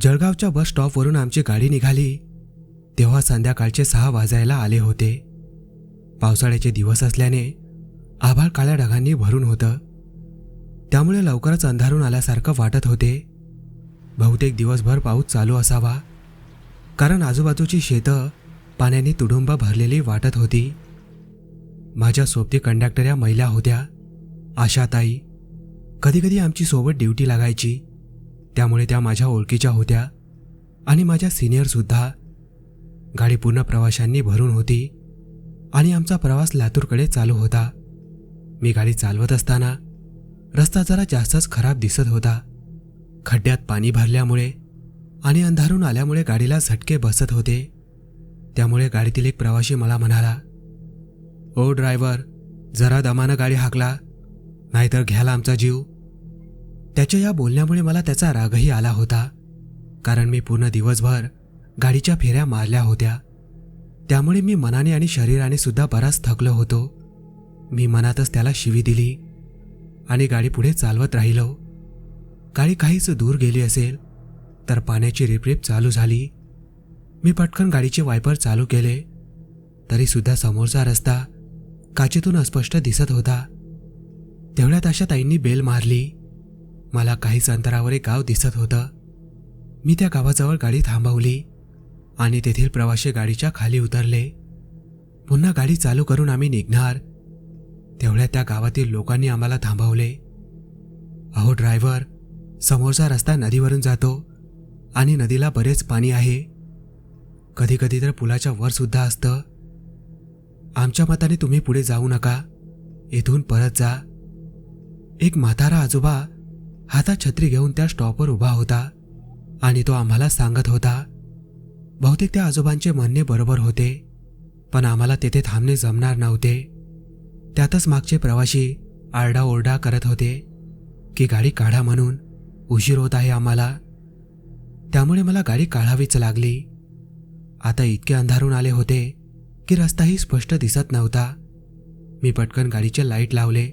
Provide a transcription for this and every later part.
जळगावच्या बस स्टॉपवरून आमची गाडी निघाली. तेव्हा संध्याकाळचे सहा वाजायला आले होते. पावसाळ्याचे दिवस असल्याने आभाळ काळ्या ढगांनी भरून होतं. त्यामुळे लवकरच अंधारून आल्यासारखं वाटत होते. बहुतेक दिवसभर पाऊस चालू असावा. कारण आजूबाजूची शेतं पाण्याने तुडुंब भरलेली वाटत होती. माझ्या सोबती कंडक्टर या महिला होत्या. आशाताई कधीकधी आमची सोबत ड्युटी लागायची. त्यामुळे त्या माझ्या ओळखीच्या होत्या आणि माझ्या सिनियरसुद्धा गाडी पूर्ण प्रवाशांनी भरून होती आणि आमचा प्रवास लातूरकडे चालू होता. मी गाडी चालवत असताना रस्ता जरा जास्तच खराब दिसत होता. खड्ड्यात पाणी भरल्यामुळे आणि अंधारून आल्यामुळे गाडीला झटके बसत होते. त्यामुळे गाडीतील एक प्रवाशी मला म्हणाला ओ ड्रायव्हर जरा दमानं गाडी हाकला नाहीतर घ्याला आमचा जीव. त्याच्या या बोलण्यामुळे मला त्याचा रागही आला होता कारण मी पूर्ण दिवसभर गाडीच्या फेऱ्या मारल्या होत्या. त्यामुळे मी मनाने आणि शरीराने सुद्धा बराच थकलो होतो. मी मनातच त्याला शिवी दिली आणि गाडी पुढे चालवत राहिलो. गाडी काहीच दूर गेली असेल तर पाण्याची रिपरिप चालू झाली. मी पटकन गाडीचे वायपर चालू केले. तरी सुद्धा समोरचा रस्ता काचेतून अस्पष्ट दिसत होता. तेवढ्यात अशा ताईंनी बेल मारली. मला काहीच अंतरावर एक गाव दिसत होतं. मी त्या गावाजवळ गाडी थांबवली आणि तेथील प्रवासी गाडीच्या खाली उतरले. पुन्हा गाडी चालू करून आम्ही निघणार. तेवढ्या त्या गावातील लोकांनी आम्हाला थांबवले. अहो ड्रायव्हर समोरचा रस्ता नदीवरून जातो आणि नदीला बरेच पाणी आहे. कधी कधी तर पुलाच्या वर सुद्धा असतं. आमच्या मताने तुम्ही पुढे जाऊ नका. इथून परत जा. एक म्हातारा आजोबा हातात छत्री घेऊन त्या स्टॉपवर उभा होता आणि तो आम्हाला सांगत होता. बहुतेक त्या आजोबांचे म्हणणे बरोबर होते पण आम्हाला तेथे थांबणे जमणार नव्हते. त्यातच मागचे प्रवाशी आरडाओरडा करत होते की गाडी काढा म्हणून उशीर होत आहे आम्हाला. त्यामुळे मला गाडी काढावीच लागली. आता इतके अंधारून आले होते की रस्ताही स्पष्ट दिसत नव्हता. मी पटकन गाडीचे लाइट लावले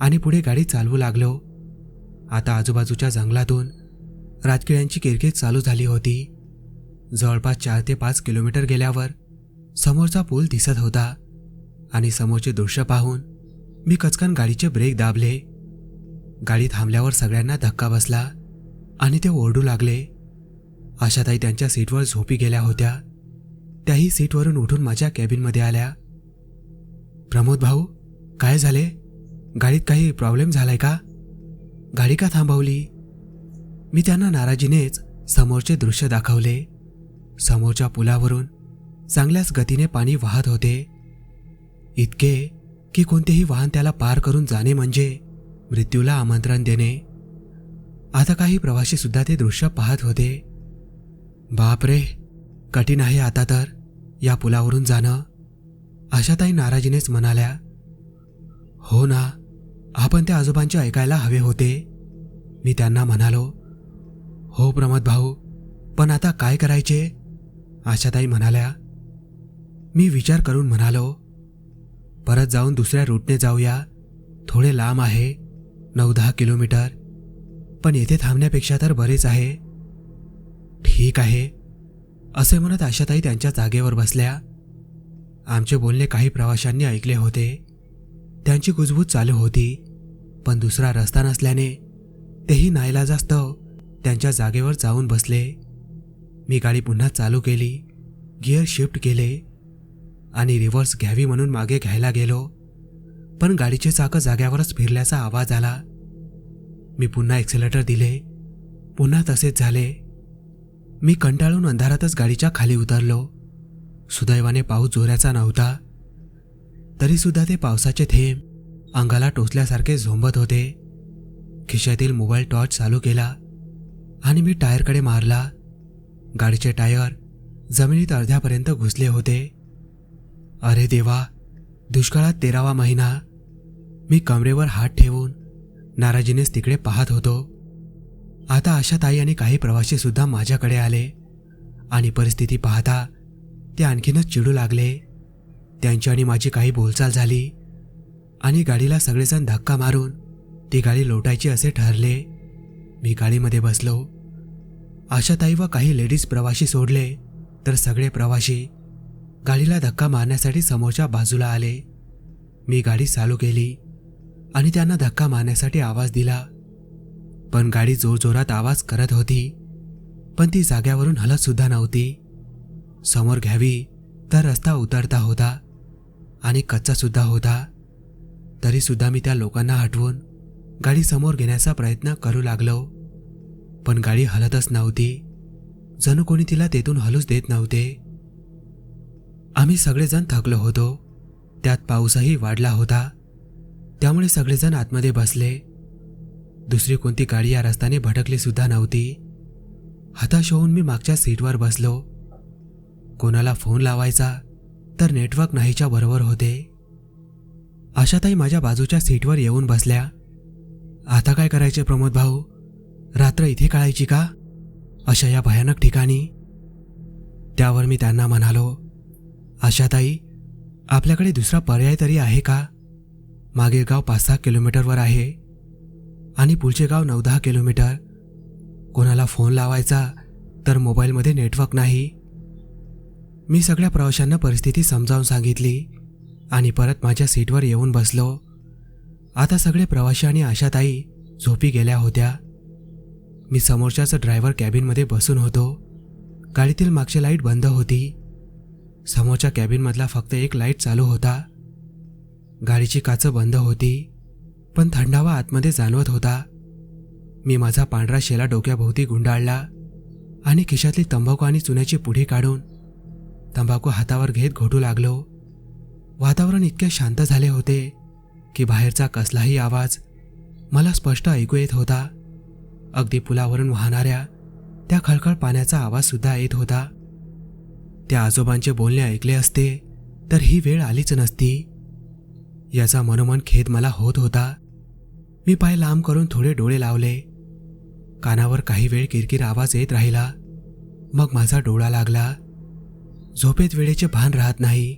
आणि पुढे गाडी चालवू लागलो. आता आजूबाजूच्या जंगलातून राजकिड्यांची किरकिर चालू झाली होती. जवळपास चार ते पाच किलोमीटर गेल्यावर समोरचा पूल दिसत होता आणि समोरचे दृश्य पाहून मी कचकन गाडीचे ब्रेक दाबले. गाडी थांबल्यावर सगळ्यांना धक्का बसला आणि ते ओरडू लागले. आशाताई त्यांच्या सीटवर झोपी गेल्या होत्या. त्याही सीटवरून उठून माझ्या कॅबिनमध्ये आल्या. प्रमोद भाऊ काय झाले? गाडीत काही प्रॉब्लेम झालाय का? गाडी का थांबवली? मी त्यांना नाराजीनेच समोरचे दृश्य दाखवले. समोरच्या पुलावरून चांगल्याच गतीने पाणी वाहत होते. इतके की कोणतेही वाहन त्याला पार करून जाणे म्हणजे मृत्यूला आमंत्रण देणे. आता काही प्रवासी सुद्धा ते दृश्य पाहत होते. बापरे! कठीण आहे आता तर. या पुलावरून जाणं? आशाताई नाराजीनेच म्हणाल्या हो ना आपण त्या आजोबांचे ऐकायला हवे होते. मी त्यांना म्हणालो हो प्रमोद भाऊ पण आता काय करायचे? आशाताई म्हणाल्या मी विचार करून म्हणालो परत जाऊन दुसऱ्या रूटने जाऊया. थोडे लांब आहे नऊ दहा किलोमीटर पण येथे थांबण्यापेक्षा तर बरेच आहे. ठीक आहे असे म्हणत आशाताई त्यांच्या जागेवर बसल्या. आमचे बोलणे काही प्रवाशांनी ऐकले होते. त्यांची कुजबूज चालू होती पण दुसरा रस्ता नसल्याने तेही नाईलाजास्तव त्यांच्या जागेवर जाऊन बसले. मी गाडी पुन्हा चालू केली गिअर शिफ्ट केले आणि रिव्हर्स घ्यावी म्हणून मागे घ्यायला गेलो पण गाडीचे चाकं जाग्यावरच फिरल्याचा आवाज आला. मी पुन्हा एक्सेलेटर दिले पुन्हा तसेच झाले. मी कंटाळून अंधारातच गाडीच्या खाली उतरलो. सुदैवाने पाऊस जोराचा नव्हता. तरीसुद्धा ते पावसाचे थेंब अंगाला टोचल्यासारखे झोंबत होते. खिशातील मोबाईल टॉर्च चालू केला आणि मी टायरकडे मारला. गाडीचे टायर जमिनीत अर्ध्यापर्यंत घुसले होते. अरे देवा दुष्काळात तेरावा महिना. मी कमरेवर हात ठेवून नाराजीनेच तिकडे पाहत होतो. आता आशाताई आणि काही प्रवासी सुद्धा माझ्याकडे आले. आणि परिस्थिती पाहता ते आणखीनच चिडू लागले. त्यांची आणि माझी काही बोलचाल झाली. आणि गाडीला सगळेजण धक्का मारून ती गाडी लोटायची असे ठरले. मी गाडीमध्ये बसलो. आशाताई व काही लेडीज प्रवाशी सोडले तर सगळे प्रवाशी गाडीला धक्का मारण्यासाठी समोरच्या बाजूला आले. मी गाडी चालू केली आणि त्यांना धक्का मारण्यासाठी आवाज दिला. पण गाडी जोरजोरात आवाज करत होती. पण ती जाग्यावरून हलत सुद्धा नव्हती. समोर घ्यावी तर रस्ता उतरता होता आणि कच्चा सुद्धा होता. तरी सुद्धा मी त्या लोकांना हटवून गाडी समोर घेण्याचा प्रयत्न करू लागलो. पण गाडी हलतच नव्हती. जणू कोणी तिला तेथून हलूच देत नव्हते. आम्ही सगळेजण थकलो होतो. त्यात पाऊसही वाढला होता. त्यामुळे सगळेजण आतमध्ये बसले. दुसरी कोणती गाडी या रस्त्याने भटकली सुद्धा नव्हती. हताश होऊन मी मागच्या सीटवर बसलो. कोणाला फोन लावायचा तर नेटवर्क नाहीच्या बरोबर होते. आशाताई माझ्या बाजूच्या सीटवर येऊन बसल्या. आता काय करायचे प्रमोद भाऊ? रात्र इथे काढायची का? अशा या भयानक ठिकाणी. त्यावर मी त्यांना म्हणालो आशाताई आपल्याकडे दुसरा पर्याय तरी आहे का? मागील गाव पाच सहा किलोमीटरवर आहे. आणि पुढचे गाव नऊ दहा किलोमीटर. कोणाला फोन लावायचा तर मोबाईलमध्ये नेटवर्क नाही. मी सगळ्या प्रवाशांना परिस्थिती समजावून सांगितली आणि परत माझ्या सीटवर येऊन बसलो. आता सगळे प्रवाशी आणि आशाताई झोपी गेल्या होत्या. मी समोरच्याच ड्रायव्हर कॅबिनमध्ये बसून होतो. गाडीतील मागची लाइट बंद होती. समोरच्या कॅबिनमधला फक्त एक लाइट चालू होता. गाडीची काचं बंद होती. पण थंडावा आतमध्ये जाणवत होता. मी माझा पांढरा शेला डोक्याभोवती गुंडाळला आणि खिशातली तंबाखू आणि चुन्याची पुढी काढून तंबाखू हातावर घेत घोटू लागलो. वातावरण इतके शांत झाले होते की बाहेरचा कसलाही आवाज मला स्पष्ट ऐकू येत होता. अगदी पुलावरून वाहणाऱ्या त्या खळखळ पाण्याचा आवाजसुद्धा येत होता. त्या आजोबांचे बोलणे ऐकले असते तर ही वेळ आलीच नसती. याचा मनोमन खेद मला होत होता. मी पाय लांब करून थोडे डोळे लावले. कानावर काही वेळ किरकिर आवाज येत राहिला. मग माझा डोळा लागला. झोपेत वेळेचे भान राहत नाही.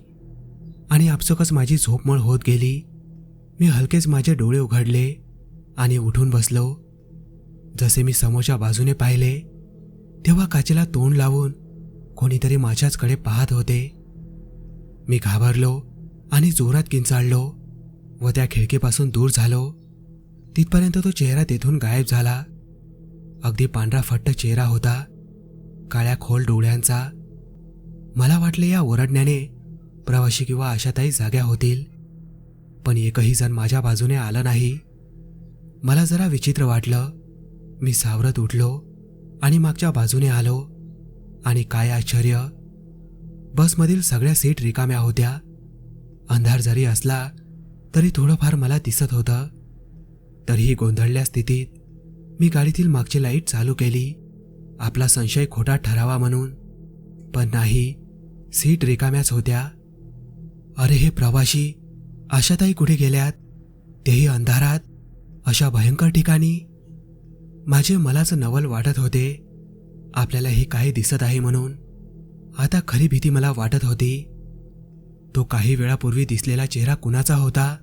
आणि आपसुकच माझी झोपमोळ होत गेली. मी हलकेच माझे डोळे उघडले आणि उठून बसलो. जसे मी समोरच्या बाजूने पाहिले तेव्हा काचेला तोंड लावून कोणीतरी माझ्याचकडे पाहत होते. मी घाबरलो आणि जोरात किंचाळलो व त्या खिडकीपासून दूर झालो. तिथपर्यंत तो चेहरा तेथून गायब झाला. अगदी पांढरा फट्ट चेहरा होता. काळ्या खोल डोळ्यांचा. मला वाटले या ओरडण्याने प्रवाशी किंवा आशाताई जाग्या होतील. पण एकही जण माझ्या बाजूने आलं नाही. मला जरा विचित्र वाटलं. मी सावरत उठलो आणि मागच्या बाजूने आलो. आणि काय आश्चर्य! बसमधील सगळ्या सीट रिकाम्या होत्या. अंधार जरी असला तरी थोडंफार मला दिसत होतं. तरीही गोंधळल्या स्थितीत मी गाडीतील मागची लाइट चालू केली. आपला संशय खोटा ठरावा म्हणून. पण नाही सीट रिकाम्याच होत्या. अरे हे प्रवाशी आशाताई कुठे गेल्यात? तेही अंधारात अशा भयंकर ठिकाणी? माझे मलाच नवल वाटत होते. आपल्याला हे काही दिसत आहे म्हणून. आता खरी भीती मला वाटत होती. तो काही वेळापूर्वी दिसलेला चेहरा कुणाचा होता?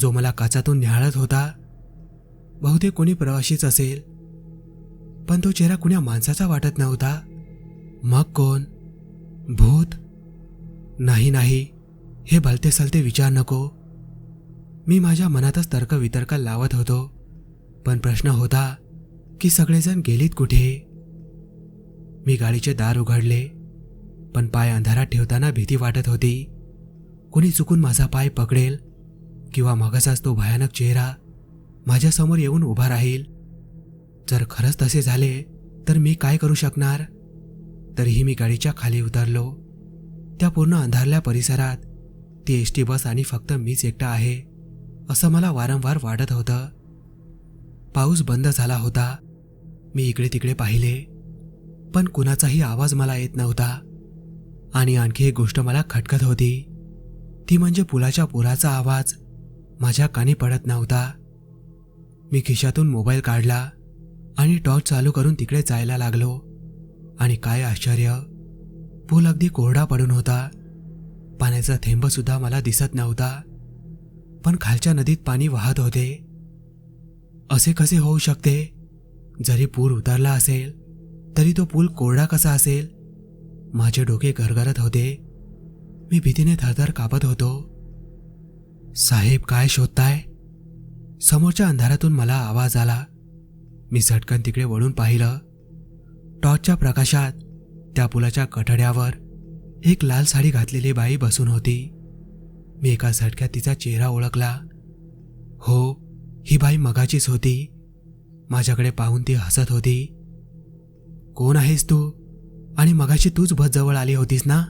जो मला काचातून न्याहाळत होता? बहुतेक कोणी प्रवाशीच असेल. पण तो चेहरा कुण्या माणसाचा वाटत नव्हता. मग कोण? भूत? नाही नाही. हे भलते सलते विचार नको. मी माझ्या मनातच तर्क वितर्क लावत होतो. पण प्रश्न होता की सगळेजण गेलीत कुठे? मी गाडीचे दार उघडले पण पाय अंधारात ठेवताना भीती वाटत होती. कोणी चुकून माझा पाय पकडेल किंवा मगाचाच तो भयानक चेहरा माझ्यासमोर येऊन उभा राहील. जर खरंच तसे झाले तर मी काय करू शकणार? तरीही मी गाडीच्या खाली उतरलो. त्या पूर्ण अंधारल्या परिसरात ती एस टी बस आणि फक्त मीच एकटा आहे असं मला वारंवार वाटत होतं. पाऊस बंद झाला होता. मी इकडे तिकडे पाहिले पण कुणाचाही आवाज मला येत नव्हता. आणि आणखी एक गोष्ट मला खटकत होती. ती म्हणजे पुलाच्या पुराचा आवाज. माझ्या कानी पडत नव्हता. मी खिशातून मोबाईल काढला आणि टॉर्च चालू करून तिकडे जायला लागलो. आणि काय आश्चर्य पूल अगदी कोरडा पडून होता. पाण्याचा थेंबसुद्धा मला दिसत नव्हता पण खालच्या नदीत पाणी वाहत होते. असे कसे होऊ शकते? जरी पूर उतरला असेल तरी तो पूल कोरडा कसा असेल? माझे डोके गरगरत होते. मी भीतीने थरथर कापत होतो. साहेब काय शोधताय? समोरच्या अंधारातून मला आवाज आला. मी झटकन तिकडे वळून पाहिलं. टॉर्चच्या प्रकाशात त्या पुलाच्या कठड्यावर एक लाल साडी घातलेली बाई बसून होती. मी एका झटक्यात तिचा चेहरा ओळखला. हो ही बाई मगाचीच होती. माझ्याकडे पाहून ती हसत होती. कोण आहेस तू? आणि मगाशी तूच बस जवळ आली होतीस ना?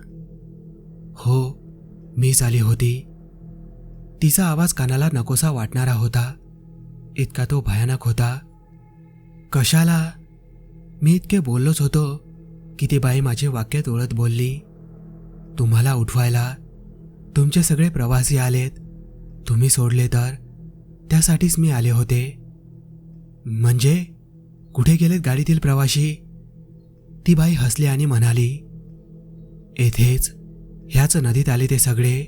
हो मीच आली होती. तिचा आवाज कानाला नकोसा वाटणारा होता. इतका तो भयानक होता. कशाला? मी इतके बोललोच होतो की ती बाई माझे वाक्य तोळत बोलली तुम्हाला उठवायला तुमचे सगळे प्रवासी आलेत. तुम्ही सोडले तर त्यासाठीच मी आले होते. म्हणजे? कुठे गेलेत गाडीतील प्रवाशी ती बाई हसली आणि म्हणाली येथेच ह्याच नदीत आले ते सगळे.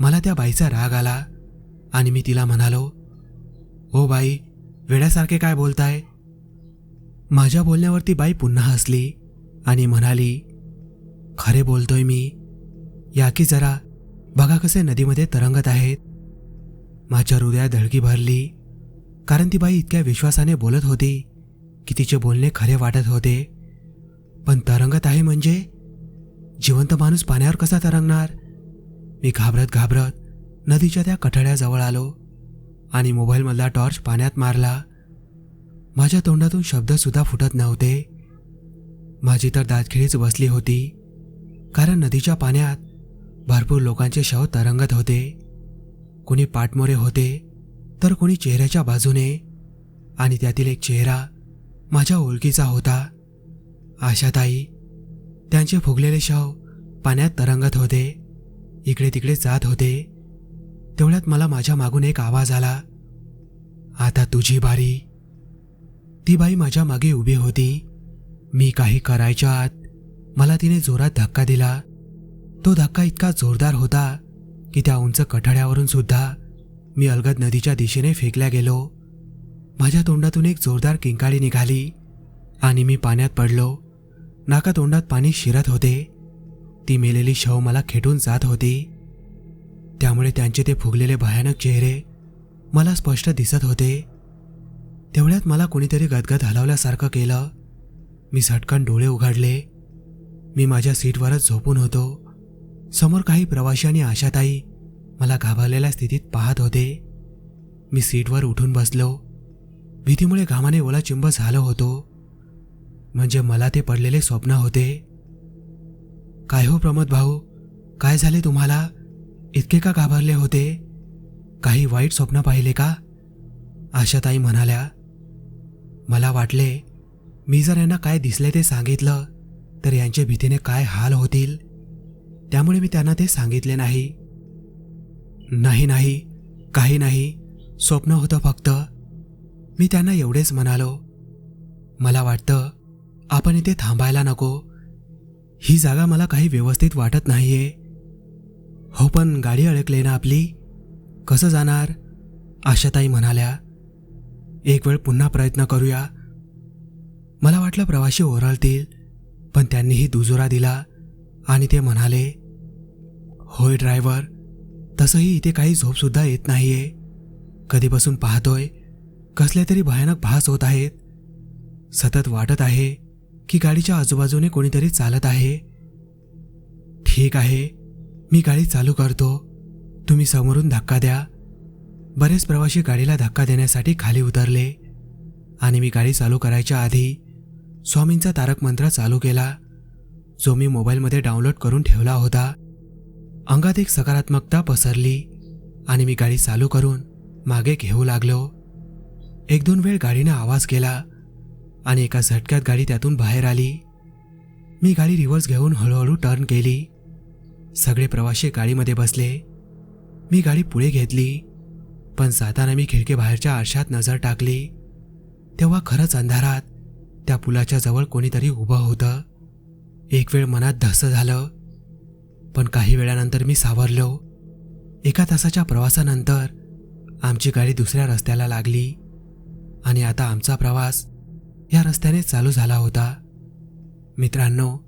मला त्या बाईचा राग आला आणि मी तिला म्हणालो ओ बाई वेड्यासारखे काय बोलताय? माझ्या बोलण्यावरती बाई पुन्हा हसली आणि म्हणाली खरे बोलतोय मी. या की जरा बघा कसे नदीमध्ये तरंगत आहेत. माझ्या हृदयात धडकी भरली कारण ती बाई इतक्या विश्वासाने बोलत होती की तिचे बोलणे खरे वाटत होते. पण तरंगत आहे म्हणजे? जिवंत माणूस पाण्यावर कसा तरंगणार? मी घाबरत घाबरत नदीच्या त्या कठड्याजवळ आलो. आणि मोबाईलमधला टॉर्च पाण्यात मारला. माझ्या तोंडातून शब्दसुद्धा फुटत नव्हते. माझी तर दातखिळीच बसली होती कारण नदीच्या पाण्यात भरपूर लोकांचे शव तरंगत होते. कोणी पाठमोरे होते तर कोणी चेहऱ्याच्या बाजूने आणि त्यातील एक चेहरा माझ्या ओळखीचा होता. आशाताई त्यांचे फुगलेले शव पाण्यात तरंगत होते इकडे तिकडे जात होते. तेवढ्यात मला माझ्या मागून एक आवाज आला. आता तुझी बारी. ती बाई माझ्या मागे उभी होती. मी काही करायच्या आत मला तिने जोरात धक्का दिला. तो धक्का इतका जोरदार होता की त्या उंच कठड्यावरून सुद्धा मी अलगद नदीच्या दिशेने फेकल्या गेलो. माझ्या तोंडातून एक जोरदार किंकाळी निघाली आणि मी पाण्यात पडलो. नाका तोंडात पाणी शिरत होते. ती मेलेली शव मला खेटून जात होती. त्यामुळे त्यांचे ते फुगलेले भयानक चेहरे मला स्पष्ट दिसत होते. तेवढ्यात मला कोणीतरी गदगद हलवल्यासारखं केलं. मी झटकन डोळे उघडले. मी माझ्या सीटवरच झोपून होतो. समोर काही प्रवाशी आणि आशाताई मला घाबरलेल्या स्थितीत पाहत होते. मी सीटवर उठून बसलो. भीतीमुळे घामाने ओला चिंब झालो होतो. म्हणजे मला ते पडलेले स्वप्न होते. काय हो प्रमोद भाऊ? काय झाले तुम्हाला? इतके का घाबरले होते? काही वाईट स्वप्न पाहिले का? आशाताई म्हणाल्या मला वाटले मी जर यांना काय दिसले ते सांगितलं तर यांच्या भीतीने काय हाल होतील? त्यामुळे मी त्यांना ते सांगितले नाही. नाही नाही काही नाही स्वप्न होतं फक्त. मी त्यांना एवढेच म्हणालो मला वाटतं आपण इथे थांबायला नको. ही जागा मला काही व्यवस्थित वाटत नाहीये. हो पण गाडी अडकले ना आपली? कसं जाणार? आशाताई म्हणाल्या. एक वेळ पुन्हा प्रयत्न करूया. मला वाटलं प्रवासी ओरडतील पण त्यांनीही दुजोरा दिला आणि ते म्हणाले होय ड्रायव्हर तसंही इथे काही झोपसुद्धा येत नाही आहे कधीपासून पाहतोय? कसले तरी भयानक भास होत आहेत. सतत वाटत आहे की गाडीच्या आजूबाजूने कोणीतरी चालत आहे. ठीक आहे. मी गाडी चालू करतो. तुम्ही समोरून धक्का द्या. बरेच प्रवासी गाडीला धक्का देण्यासाठी खाली उतरले. आणि मी गाडी चालू करायच्या आधी स्वामींचा तारक मंत्र चालू केला जो मी मोबाईलमध्ये डाउनलोड करून ठेवला होता. अंगात एक सकारात्मकता पसरली आणि मी गाडी चालू करून मागे घेऊ लागलो. एक दोन वेळ गाडीनं आवाज केला आणि एका झटक्यात गाडी त्यातून बाहेर आली. मी गाडी रिव्हर्स घेऊन हळूहळू टर्न केली. सगळे प्रवासी गाडीमध्ये बसले. मी गाडी पुढे घेतली पण जाताना मी खिडकी बाहेरच्या आरशात नजर टाकली. तेव्हा खरंच अंधारात त्या पुलाच्या जवळ कोणीतरी उभं होतं. एक वेळ मनात धस झालं पण काही वेळानंतर मी सावरलो. एका तासाच्या प्रवासानंतर आमची गाडी दुसऱ्या रस्त्याला लागली आणि आता आमचा प्रवास या रस्त्याने चालू झाला होता. मित्रांनो